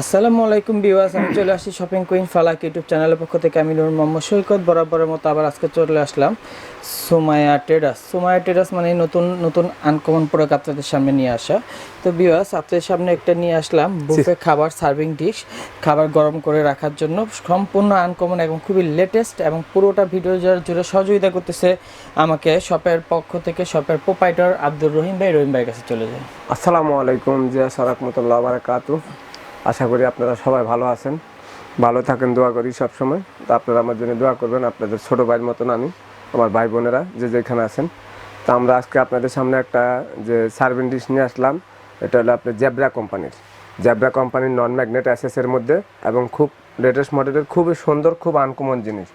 আসসালামু আলাইকুম বিওয়াস আমি চলে আসছি শপিং কুইন ফালাক ইউটিউব চ্যানেলের পক্ষ থেকে। আমি নুর মোহাম্মদ সৈকত বরাবরের মতো আবার আজকে চলে আসলাম সোমায়া টেরাস সোমায়া টেরাস মানে নতুন নতুন আনকমন প্রোডাক্ট আপনাদের সামনে নিয়ে আসা। তো বিওয়াস আপনাদের সামনে একটা নিয়ে আসলাম বুফে খাবার সার্ভিং ডিশ খাবার গরম করে রাখার জন্য। সম্পূর্ণ আনকমন এবং খুবই লেটেস্ট এবং পুরোটা ভিডিও যারা জুড়ে সহযোগিতা করতেছে আমাকে শপের পক্ষ থেকে শপের প্রোপাইটার আব্দুর রহিম ভাই। রহিম ভাইয়ের কাছে চলে যায় আসসালামু আলাইকুম জিয়া সারাকমতুল্লাহ বারাকাতু আশা করি আপনারা সবাই ভালো আছেন। ভালো থাকেন দোয়া করি সব সময় তো আপনারা আমার জন্য দোয়া করবেন আপনাদের ছোট ভাইয়ের মতন আমি আমার ভাই বোনেরা যে যেখানে আছেন। তো আমরা আজকে আপনাদের সামনে একটা যে সার্ভিং ডিশ নিয়ে আসলাম এটা হলো আপনার জ্যাবরা কোম্পানির। জ্যাবরা কোম্পানির নন ম্যাগনেট অ্যাসেসের মধ্যে এবং খুব লেটেস্ট মডেলের খুবই সুন্দর খুব আনকমন জিনিস।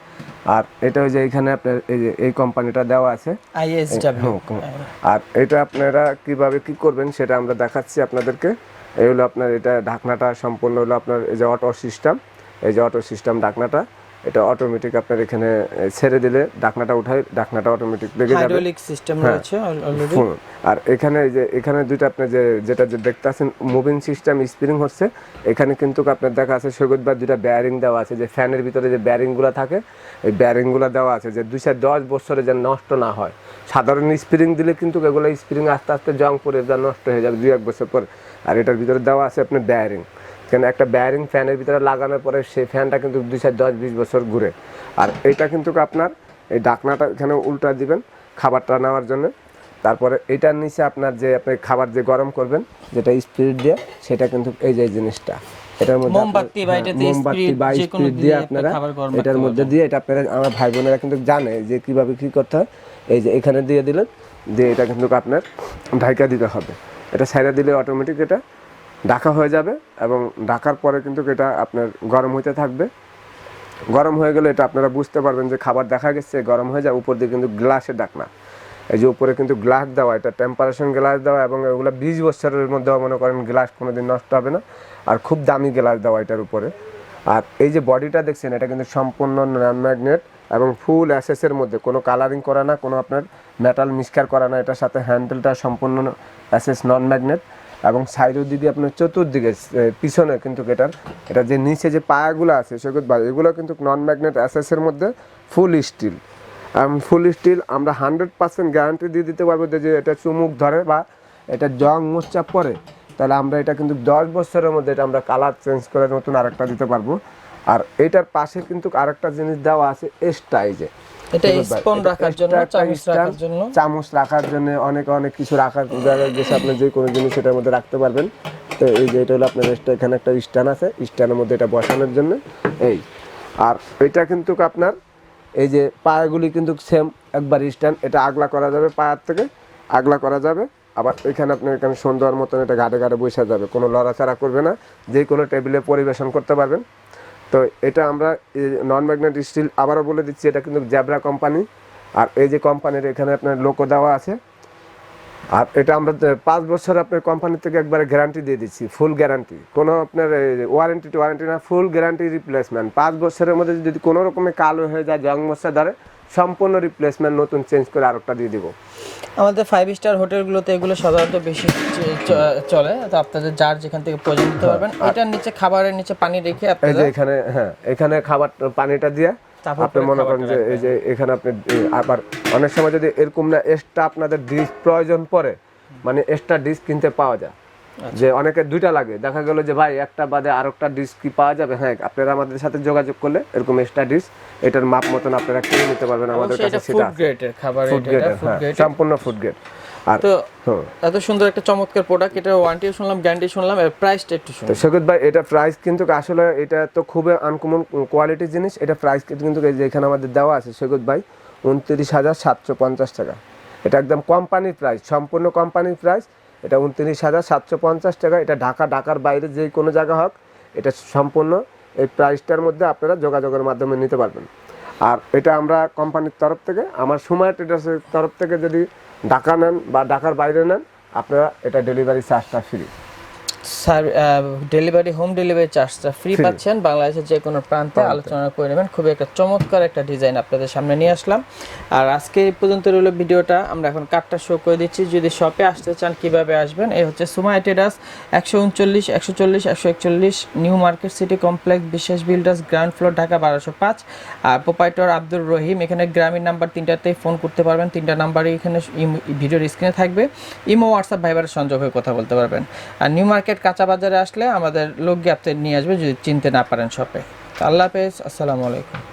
আর এটা ওই যে এখানে আপনার এই যে এই কোম্পানিটা দেওয়া আছে। আর এটা আপনারা কীভাবে কি করবেন সেটা আমরা দেখাচ্ছি আপনাদেরকে। এই হলো আপনার এটা ঢাকনাটা সম্পূর্ণ হলো আপনার এই যে অটো সিস্টেম এই যে অটো সিস্টেম ঢাকনাটা। এটা অটোমেটিক আপনার এখানে ছেড়ে দিলে ঢাকনাটা উঠাই ঢাকনাটা অটোমেটিক লেগে যাবে। হাইড্রোলিক সিস্টেম রয়েছে অলরেডি আর এখানে এই যে এখানে দুইটা আপনি যে যেটা যে দেখতে আছেন মুভিং সিস্টেম স্প্রিং হচ্ছে এখানে কিন্তু আপনার দেখা আছে সৈকত বা দুইটা ব্যারিং দেওয়া আছে যে ফ্যানের ভিতরে যে ব্যারিংগুলো থাকে এই ব্যারিংগুলো দেওয়া আছে যে দুই চার দশ বছরে যেন নষ্ট না হয়। সাধারণ স্প্রিং দিলে কিন্তু এগুলো স্প্রিং আস্তে আস্তে জং পড়ে যা নষ্ট হয়ে যাবে দুই এক বছর পর। আর এটার ভিতরে দেওয়া আছে আপনার ব্যারিং কেন একটা ব্যারিং ফ্যানের ভিতরে লাগানোর পরে সেই ফ্যানটা কিন্তু দুই চার দশ বিশ বছর ঘুরে। আর এটা কিন্তু আপনার এই ডাকনাটা এখানে উল্টা দিবেন খাবারটা নেওয়ার জন্য। তারপরে এটার নিচে আপনার যে আপনি খাবার যে গরম করবেন যেটা স্পিরিট দিয়ে সেটা কিন্তু এই যে জিনিসটা। এটার মধ্যে আপনার- মোমবাতি বা হ্যাঁ, মোমবাতি বা স্পিরিট দিয়ে দিয়ে আপনারা এটার মধ্যে দিয়ে এটা আপনারা আমার ভাই বোনেরা কিন্তু জানে যে কীভাবে কি করতে হয়। এই যে এখানে দিয়ে দিলেন দিয়ে এটা কিন্তু আপনার ঢাকা দিতে হবে। এটা সাইডে দিলে অটোমেটিক এটা ঢাকা হয়ে যাবে এবং ঢাকার পরে কিন্তু এটা আপনার গরম হইতে থাকবে। গরম হয়ে গেলে এটা আপনারা বুঝতে পারবেন যে খাবার দেখা গেছে, গরম হয়ে যায়, উপর দিয়ে কিন্তু গ্লাসের ডাকনা। এই যে উপরে কিন্তু গ্লাস দেওয়া, এটা টেম্পারেশন গ্লাস দেওয়া এবং এগুলো বিশ বছরের মধ্যে মনে করেন গ্লাস কোনোদিন নষ্ট হবে না। আর খুব দামি গ্লাস দেওয়া এটার উপরে। আর এই যে বডিটা দেখছেন, এটা কিন্তু সম্পূর্ণ নন ম্যাগনেট এবং ফুল অ্যাসেসের মধ্যে। কোনো কালারিং করা না, কোনো আপনার মেটাল মিক্সকার করা না, এটার সাথে হ্যান্ডেলটা সম্পূর্ণ অ্যাসেস নন ম্যাগনেট এবং সাইডের দিকে আপনার চতুর্দিকে পিছনে কিন্তু এটার এটা যে নিচে যে পায়াগুলো আছে, সেগুলো ভাই এগুলো কিন্তু নন ম্যাগনেট অ্যাসেসের মধ্যে ফুল স্টিল ফুল স্টিল আমরা হান্ড্রেড পার্সেন্ট গ্যারান্টি দিয়ে দিতে পারব যে এটা চুমুক ধরে বা এটা জং মোচা পরে, তাহলে আমরা এটা কিন্তু দশ বছরের মধ্যে এটা আমরা কালার চেঞ্জ করে নতুন আরেকটা দিতে পারব। আর এটার পাশে কিন্তু আরেকটা জিনিস দেওয়া আছে যে। এটা স্পন রাখার জন্য চামচ রাখার জন্য। চামচ রাখার জন্য অনেক অনেক কিছু রাখার জায়গায় আপনি যে কোনো জিনিস এটার মধ্যে রাখতে পারবেন। তো এই যে এটা হলো আপনার এখানে একটা স্ট্যান্ড আছে স্ট্যান্ডের মধ্যে এটা বসানোর জন্য। এই আর এটা কিন্তু আপনার এই যে পায়াগুলি কিন্তু সেম একবার স্ট্যান্ড এটা আগলা করা যাবে পায়ার থেকে আগলা করা যাবে। আবার এখানে আপনি এখানে সুন্দর মতন এটা ঘাটে ঘাটে বসে যাবে কোনো লড়াচাড়া করবে না। যে কোনো টেবিলে পরিবেশন করতে পারবেন। তো এটা আমরা নন ম্যাগনেট স্টিল আবারও বলে দিচ্ছি, এটা কিন্তু জ্যাবরা কোম্পানি আর এই যে কোম্পানির এখানে আপনার লোকো দেওয়া আছে। আর এটা আমরা পাঁচ বছর আপনার কোম্পানি থেকে একবারে গ্যারান্টি দিয়ে দিচ্ছি ফুল গ্যারান্টি কোনো আপনার ওয়ারেন্টি টু ওয়ারেন্টি না ফুল গ্যারান্টি রিপ্লেসমেন্ট পাঁচ বছরের মধ্যে যদি কোনো রকমে কালো হয়ে যায় জং মশা ধরে সম্পূর্ণ রিপ্লেসমেন্ট নতুন চেঞ্জ করে আরেকটা দিয়ে দিব। আমাদের ফাইভ স্টার হোটেলগুলোতে এগুলো সাধারণত বেশি চলে। তো আপনাদের যার যেখান থেকে প্রয়োজন নিতে পারবেন এটার নিচে খাবারের নিচে পানি রেখে আপনারা এখানে হ্যাঁ এখানে খাবার পানিটা দিয়ে আপনি মনে করেন যে এই যে এখানে আপনি আবার অনেক সময় যদি এরকম না এক্সট্রা আপনাদের ডিশ প্রয়োজন পড়ে মানে এক্সট্রা ডিশ কিনতে পাওয়া যায়। আচ্ছা। যে অনেকে দুইটা লাগে। দেখা গেল যে ভাই একটা বাদে আর একটা ডিশ কি পাওয়া যাবে? হ্যাঁ আপনারা আমাদের সাথে যোগাযোগ করলে এরকম এক্সট্রা ডিশ এটার মাপ মতন আপনারা কিনে নিতে পারবেন আমাদের কাছে সেটা ফুড গ্রেডের খাবার এটা ফুড গ্রেড সম্পূর্ণ ফুড গ্রেড আর তো এত সুন্দর একটা চমৎকার প্রোডাক্ট এটা ওয়ারেন্টি শুনলাম গ্যারান্টি শুনলাম এর প্রাইসটা একটু তো শুনুন সৈকত ভাই এটা প্রাইস কিন্তু আসলে এটা তো খুবই আনকমন কোয়ালিটির জিনিস এটা প্রাইস কিন্তু এই যে আমাদের দেওয়া আছে সৈকত ভাই উনত্রিশ হাজার সাতশো পঞ্চাশ টাকা। এটা একদম কোম্পানির প্রাইস সম্পূর্ণ কোম্পানির প্রাইস এটা উনত্রিশ হাজার সাতশো পঞ্চাশ টাকা। এটা ঢাকা ঢাকার বাইরে যে কোনো জায়গা হোক এটা সম্পূর্ণ এই প্রাইসটার মধ্যে আপনারা যোগাযোগের মাধ্যমে নিতে পারবেন। আর এটা আমরা কোম্পানির তরফ থেকে আমার সময় ট্রেডার্সের তরফ থেকে যদি ঢাকা নেন বা ঢাকার বাইরে নেন আপনারা এটা ডেলিভারি চার্জটা ফ্রি ডেলিভারি হোম ডেলিভারি চার্জটা ফ্রি পাচ্ছেন। বাংলাদেশের যে কোনো প্রান্তে আলোচনা করে নেবেন। খুবই একটা চমৎকার একটা ডিজাইন আপনাদের সামনে নিয়ে আসলাম। আর আজকে এই পর্যন্ত রইল ভিডিওটা। আমরা এখন কার্ডটা শো করে দিচ্ছি। যদি শপে আসতে চান কীভাবে আসবেন? এই হচ্ছে সুমা টেরাস একশো উনচল্লিশ একশো চল্লিশ একশো একচল্লিশ নিউ মার্কেট সিটি কমপ্লেক্স বিশেষ বিল্ডার্স গ্রাউন্ড ফ্লোর ঢাকা বারোশো পাঁচ। আর প্রোপাইটর আব্দুর রহিম এখানে গ্রামীণ নাম্বার তিনটাতেই ফোন করতে পারবেন। তিনটা নাম্বারই এখানে ভিডিওর স্ক্রিনে থাকবে। ইমো হোয়াটসঅ্যাপ ভাইবারের সংযোগ হয়ে কথা বলতে পারবেন। আর নিউ মার্কেট কাঁচা বাজারে আসলে আমাদের লোক গ্যাপতে নিয়ে আসবে যদি চিনতে না পারেন শপে। আল্লাহ হাফেজ, আসসালামু আলাইকুম।